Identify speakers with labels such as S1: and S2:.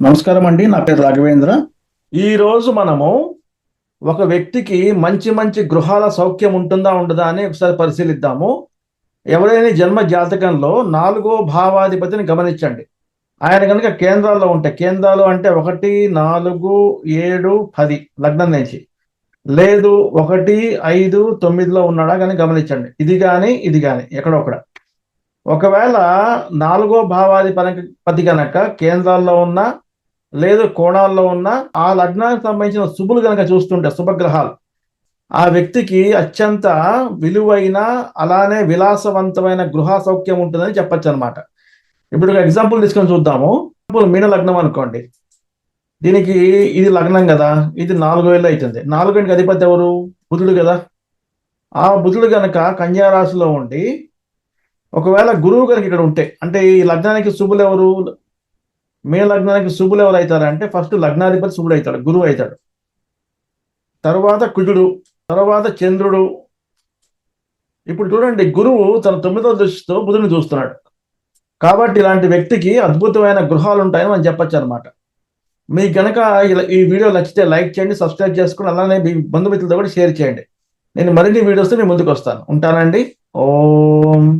S1: నమస్కారం అండి నా పేరు రాఘవేంద్ర. ఈరోజు మనము ఒక వ్యక్తికి మంచి మంచి గృహాల సౌఖ్యం ఉంటుందా ఉండదా అని ఒకసారి పరిశీలిద్దాము. ఎవరైనా జన్మ జాతకంలో నాలుగో భావాధిపతిని గమనించండి. ఆయన కనుక కేంద్రాల్లో ఉంటే కేంద్రాలు అంటే ఒకటి నాలుగు ఏడు పది లగ్నం నుంచి. లేదు ఒకటి ఐదు తొమ్మిదిలో ఉన్నాడా కానీ గమనించండి. ఇది కానీ ఇది కానీ ఎక్కడొక్కడ ఒకవేళ నాలుగో భావాధిపతి కనుక కేంద్రాల్లో ఉన్న లేదు కోణాల్లో ఉన్న ఆ లగ్నానికి సంబంధించిన శుభులు కనుక చూస్తుంటే శుభగ్రహాలు ఆ వ్యక్తికి అత్యంత విలువైన అలానే విలాసవంతమైన గృహ సౌఖ్యం ఉంటుందని చెప్పచ్చు అనమాట ఇప్పుడు ఒక ఎగ్జాంపుల్ తీసుకొని చూద్దాము. ఎగ్జాంపుల్ మీన లగ్నం అనుకోండి. దీనికి ఇది లగ్నం కదా ఇది నాలుగు ఏళ్ళు అవుతుంది. నాలుగేళ్ళకి అధిపతి ఎవరు? బుధుడు కదా. ఆ బుధుడు కనుక కన్యారాశిలో ఉండి ఒకవేళ గురువు కనుక ఇక్కడ ఉంటే అంటే ఈ లగ్నానికి శుభులు ఎవరు? మే లగ్నానికి శుభులు ఎవరైతారంటే అవుతారంటే ఫస్ట్ లగ్నాధిపతి శుభుడు అవుతాడు గురువు అవుతాడు తర్వాత కుజుడు తర్వాత చంద్రుడు. ఇప్పుడు చూడండి గురువు తన తొమ్మిదో దృష్టితో బుధుని చూస్తున్నాడు. కాబట్టి ఇలాంటి వ్యక్తికి అద్భుతమైన గృహాలు ఉంటాయని మనం చెప్పొచ్చు అనమాట మీకు కనుక ఇలా- ఈ వీడియో నచ్చితే లైక్ చేయండి సబ్స్క్రైబ్ చేసుకుని అలానే మీ బంధుమిత్రులతో కూడా షేర్ చేయండి. నేను మరిన్ని వీడియోస్ మీ ముందుకు వస్తాను ఉంటానండి. ఓం.